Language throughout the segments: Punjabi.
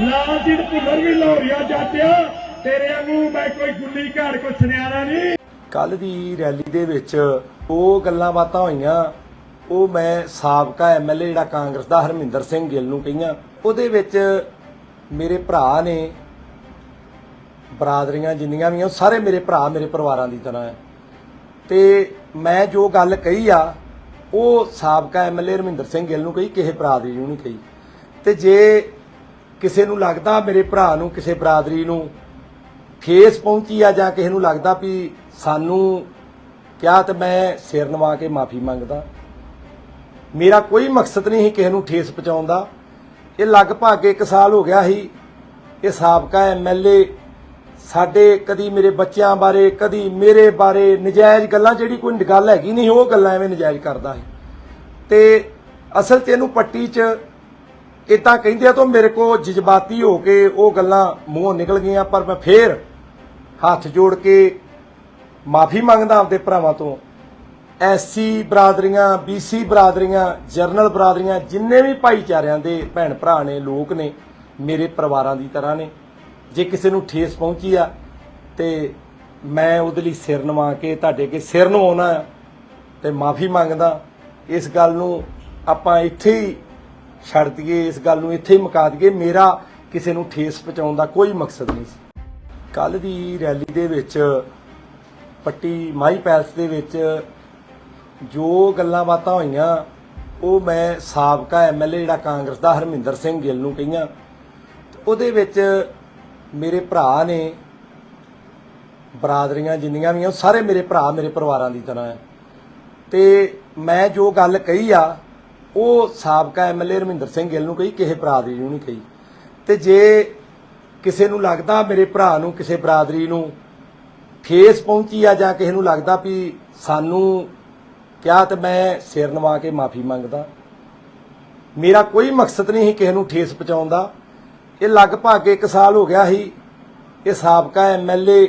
ਲਾਲ ਸਿੰਘ ਭੁੱਲਰ ਵੀ ਲਾਹੌਰੀਆ ਜਾਤਿਆ। ਤੇਰੇ ਵਾਂਗੂ ਮੈਂ ਕੋਈ ਗੁੱਲੀ ਘਾੜ ਕੋ ਸੁਨਿਆਰਾ ਨਹੀਂ। ਕੱਲ ਦੀ ਰੈਲੀ ਦੇ ਵਿੱਚ ਉਹ ਗੱਲਾਂ ਬਾਤਾਂ ਹੋਈਆਂ। ਉਹ ਮੈਂ ਸਾਬਕਾ ਐਮਐਲਏ ਜਿਹੜਾ ਕਾਂਗਰਸ ਦਾ ਹਰਮਿੰਦਰ ਸਿੰਘ ਗਿੱਲ ਨੂੰ ਕਹੀਆਂ। ਉਹਦੇ ਵਿੱਚ ਮੇਰੇ ਭਰਾ ਨੇ ਬਰਾਦਰੀਆਂ ਜਿੰਨੀਆਂ ਵੀ ਆ, ਉਹ ਸਾਰੇ ਮੇਰੇ ਭਰਾ ਮੇਰੇ ਪਰਿਵਾਰਾਂ ਦੀ ਤਰ੍ਹਾਂ ਹੈ ਤੇ ਮੈਂ ਜੋ ਗੱਲ ਕਹੀ ਆ, ਉਹ ਸਾਬਕਾ ਐਮਐਲਏ ਹਰਮਿੰਦਰ ਸਿੰਘ ਗਿੱਲ ਨੂੰ ਕਹੀ, ਕਿਸੇ ਬਰਾਦਰੀ ਨੂੰ ਨਹੀਂ ਕਹੀ। ਤੇ ਜੇ ਕਿਸੇ ਨੂੰ ਲੱਗਦਾ ਮੇਰੇ ਭਰਾ ਨੂੰ, ਕਿਸੇ ਬਰਾਦਰੀ ਨੂੰ ਠੇਸ ਪਹੁੰਚੀ ਆ ਜਾਂ ਕਿਸੇ ਨੂੰ ਲੱਗਦਾ ਵੀ ਸਾਨੂੰ ਕਿਹਾ ਤੇ ਮੈਂ ਸਿਰ ਨਵਾ ਕੇ ਮਾਫੀ ਮੰਗਦਾ। ਮੇਰਾ ਕੋਈ ਮਕਸਦ ਨਹੀਂ ਸੀ ਕਿਸੇ ਨੂੰ ਠੇਸ ਪਹੁੰਚਾਉਣ ਦਾ। ਇਹ ਲਗਭਗ 1 ਸਾਲ ਹੋ ਗਿਆ ਸੀ। ਇਹ ਸਾਬਕਾ ਐਮਐਲਏ ਸਾਡੇ ਕਦੀ ਮੇਰੇ ਬੱਚਿਆਂ ਬਾਰੇ, ਕਦੀ ਮੇਰੇ ਬਾਰੇ ਨਜਾਇਜ਼ ਗੱਲਾਂ, ਜਿਹੜੀ ਕੋਈ ਗੱਲ ਹੈਗੀ ਨਹੀਂ, ਉਹ ਗੱਲਾਂ ਐਵੇਂ ਨਜਾਇਜ਼ ਕਰਦਾ ਸੀ। ਤੇ ਅਸਲ 'ਚ ਇਹਨੂੰ ਪੱਟੀ 'ਚ ਇਦਾਂ ਕਹਿੰਦੇ ਆ ਤਾਂ ਮੇਰੇ ਕੋ ਜਜ਼ਬਾਤੀ ਹੋ ਕੇ ਉਹ ਗੱਲਾਂ ਮੂੰਹੋਂ ਨਿਕਲ ਗਈਆਂ, ਪਰ ਮੈਂ ਫੇਰ ਹੱਥ ਜੋੜ ਕੇ ਮਾਫੀ ਮੰਗਦਾ ਆਪਦੇ ਭਰਾਵਾਂ ਤੋਂ। ਐਸਸੀ ਬਰਾਦਰੀਆਂ ਬੀਸੀ ਬਰਾਦਰੀਆਂ, ਜਰਨਲ ਬਰਾਦਰੀਆਂ, ਜਿੰਨੇ ਵੀ ਭਾਈਚਾਰਿਆਂ ਦੇ ਭੈਣ ਭਰਾ ਨੇ, ਲੋਕ ਨੇ, ਮੇਰੇ ਪਰਿਵਾਰਾਂ ਦੀ ਤਰ੍ਹਾਂ ਨੇ, ਜੇ ਕਿਸੇ ਨੂੰ ਠੇਸ ਪਹੁੰਚੀ ਆ ਤੇ ਮੈਂ ਉਹਦੇ ਲਈ ਸਿਰ ਨਵਾ ਕੇ, ਤੁਹਾਡੇ ਅੱਗੇ ਸਿਰ ਨਵਾਉਣਾ ਆ ਤੇ ਮਾਫੀ ਮੰਗਦਾ। ਇਸ ਗੱਲ ਨੂੰ ਆਪਾਂ ਇੱਥੇ ਹੀ ਛੱਡ ਦਈਏ, ਇਸ ਗੱਲ ਨੂੰ ਇੱਥੇ ਹੀ ਮੁਕਾ ਦਈਏ, ਮੇਰਾ ਕਿਸੇ ਨੂੰ ਠੇਸ ਪਹੁੰਚਾਉਣ ਦਾ ਕੋਈ ਮਕਸਦ ਨਹੀਂ ਸੀ। ਕੱਲ ਦੀ ਰੈਲੀ ਦੇ ਵਿੱਚ, ਪੱਟੀ ਮਾਈ ਪੈਲਸ ਦੇ ਵਿੱਚ ਜੋ ਗੱਲਾਂ ਬਾਤਾਂ ਹੋਈਆਂ, ਉਹ ਮੈਂ ਸਾਬਕਾ ਐਮਐਲਏ ਜਿਹੜਾ ਕਾਂਗਰਸ ਦਾ ਹਰਮਿੰਦਰ ਸਿੰਘ ਗਿੱਲ ਨੂੰ ਕਹੀਆਂ। ਉਹਦੇ ਵਿੱਚ ਮੇਰੇ ਭਰਾ ਨੇ ਬਰਾਦਰੀਆਂ ਜਿੰਨੀਆਂ ਵੀ ਆ, ਉਹ ਸਾਰੇ ਮੇਰੇ ਭਰਾ ਮੇਰੇ ਪਰਿਵਾਰਾਂ ਦੀ ਤਰ੍ਹਾਂ ਹੈ ਤੇ ਮੈਂ ਜੋ ਗੱਲ ਕਹੀ ਆ ਉਹ ਸਾਬਕਾ ਐਮਐਲਏ ਰਮਿੰਦਰ ਸਿੰਘ ਗਿੱਲ ਨੂੰ ਕਹੀ, ਕਿਸੇ ਬਰਾਦਰੀ ਨੂੰ ਨਹੀਂ ਕਹੀ। ਤੇ ਜੇ ਕਿਸੇ ਨੂੰ ਲੱਗਦਾ ਮੇਰੇ ਭਰਾ ਨੂੰ, ਕਿਸੇ ਬਰਾਦਰੀ ਨੂੰ ਠੇਸ ਪਹੁੰਚੀ ਆ ਜਾਂ ਕਿਸੇ ਨੂੰ ਲੱਗਦਾ ਵੀ ਸਾਨੂੰ ਕਿਹਾ ਤੇ ਮੈਂ ਸਿਰ ਨਵਾ ਕੇ ਮਾਫੀ ਮੰਗਦਾ, ਮੇਰਾ ਕੋਈ ਮਕਸਦ ਨਹੀਂ ਸੀ ਕਿਸੇ ਨੂੰ ਠੇਸ ਪਹੁੰਚਾਉਣ ਦਾ। ਇਹ ਲਗਭਗ 1 ਸਾਲ ਹੋ ਗਿਆ ਸੀ, ਇਹ ਸਾਬਕਾ ਐਮਐਲਏ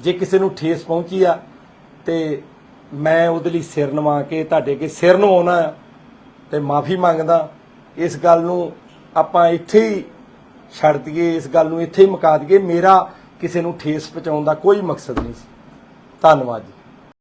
ਜੇ ਕਿਸੇ ਨੂੰ ਠੇਸ ਪਹੁੰਚੀ ਆ, ਤੇ ਮੈਂ ਉਹਦੇ ਲਈ ਸਿਰ ਨਵਾ ਕੇ ਤੁਹਾਡੇ ਅੱਗੇ ਸਿਰ ਨਵਾਉਣਾ ਆ, ਤੇ ਮਾਫੀ ਮੰਗਦਾ। ਇਸ ਗੱਲ ਨੂੰ ਆਪਾਂ ਇੱਥੇ ਹੀ ਛੱਡ ਦਈਏ, ਇਸ ਗੱਲ ਨੂੰ ਇੱਥੇ ਹੀ ਮੁਕਾ ਦਈਏ। ਮੇਰਾ ਕਿਸੇ ਨੂੰ ਠੇਸ ਪਹੁੰਚਾਉਣ ਦਾ ਕੋਈ ਮਕਸਦ ਨਹੀਂ ਸੀ। ਧੰਨਵਾਦ ਜੀ।